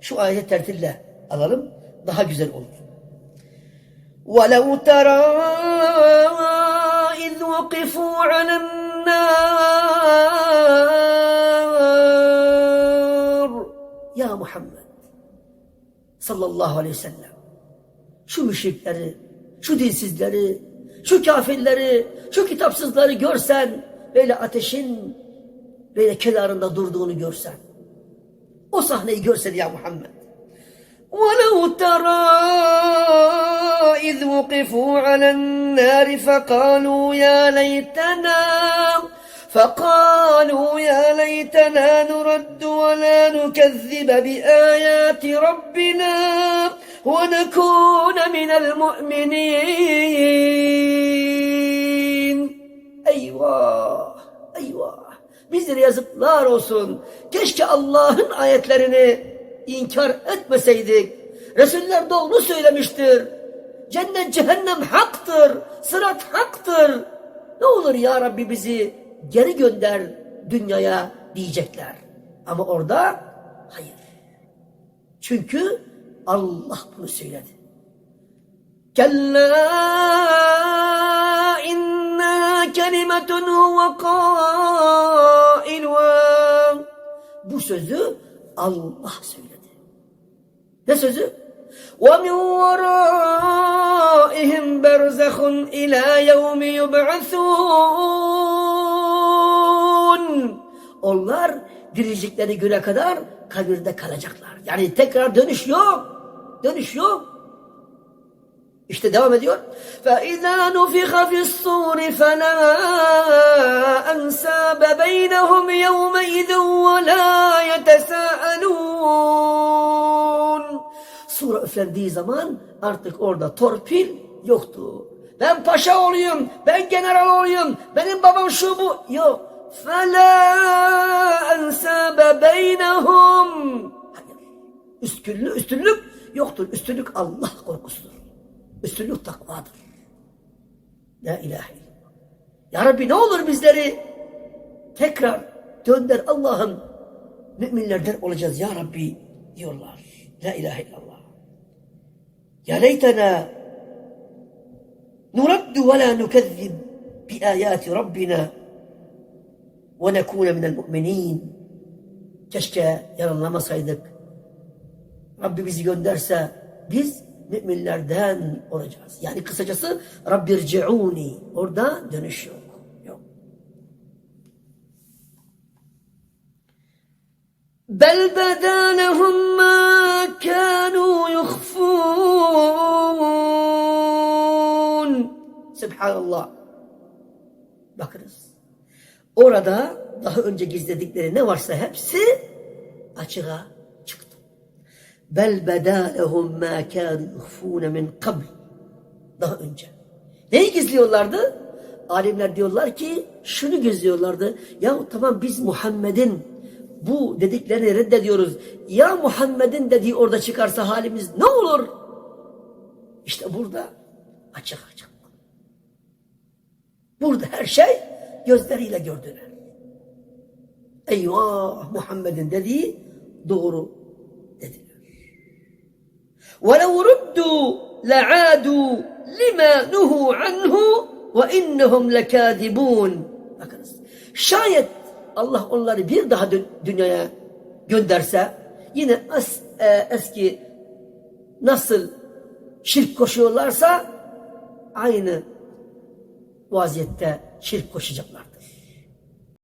Şu ayeti tertille alalım. Daha güzel olur. وَلَوْ تَرَى إِذْ وُقِفُوا عَلَى النَّارِ Ya Muhammed sallallahu aleyhi ve sellem şu müşrikleri, şu dinsizleri, şu kafirleri, şu kitapsızları görsen, böyle ateşin böyle kenarında durduğunu görsen, sahneyi görsen ya Muhammed. وَلَوْ تَرَى إِذْ وُقِفُوا عَلَى النَّارِ فَقَالُوا يَا لَيْتَنَا فقالوا يا ليتنا نرد ولا نكذب بآيات ربنا ونكون من المؤمنين Eyvah! Eyvah! Bizlere yazıklar olsun. Keşke Allah'ın ayetlerini inkar etmeseydik. Resuller onu söylemiştir. Cennet cehennem haktır. Sırat haktır. Ne olur ya Rabbi bizi geri gönder dünyaya diyecekler. Ama orada hayır. Çünkü Allah bunu söyledi. Kella kelimetun huve kailuha. Bu sözü Allah söyledi. Ne sözü? وَمِنْ وَرَائِهِمْ بَرْزَخٌ إِلَى يَوْمِ يُبْعَثُونَ Onlar dirilecekleri güne kadar kabirde kalacaklar. Yani tekrar dönüş yok. Dönüş yok. İşte devam ediyor. فَإِذَا نُفِخَ فِي الصُّورِ فَلَا أَنْسَابَ بَيْنَهُمْ يَوْمَئِذٍ وَلَا يَتَسَاءَلُونَ Sura üflendiği zaman artık orada torpil yoktu. Ben paşa olayım, ben general olayım, benim babam şu bu. Yok. فَلَا أَنْسَابَ بَيْنَهُمْ Hayır. Üstünlük, üstünlük yoktur. Üstünlük Allah korkusudur. Üstünlük takvadır. La ilahe illallah. Ya Rabbi ne olur bizleri tekrar dönder Allah'ım müminlerden olacağız ya Rabbi diyorlar. La ilahe illallah. Ya leytena nuraddu ve la nukezzib bi ayati Rabbina ve nekune minel mu'minin. Keşke yalanlamasaydık. Rabbi bizi gönderse biz müminlerden olacağız. Yani kısacası Rabbirci'uni. Orada dönüş yok. yok. Bel bedanehum ma kanu yuhfun. Subhanallah. Bakınız. Orada daha önce gizledikleri ne varsa hepsi açığa Bel beda lehum ma yukhfun min qabl. Daha önce. Neyi gizliyorlardı? Alimler diyorlar ki şunu gizliyorlardı. Ya tamam biz Muhammed'in bu dediklerini reddediyoruz. Ya Muhammed'in dediği orada çıkarsa halimiz ne olur? İşte burada açık açık. Burada her şey gözleriyle gördüler. Eyvah Muhammed'in dediği doğru dediler. وَلَوْ رُدُّوا لَعَادُوا لِمَا نُهُوا عَنْهُ وَاِنَّهُمْ لَكَاذِبُونَ Bakınız. Şayet Allah onları bir daha dü- dünyaya gönderse yine es, e, eski nasıl şirk koşuyorlarsa aynı vaziyette şirk koşacaklardır.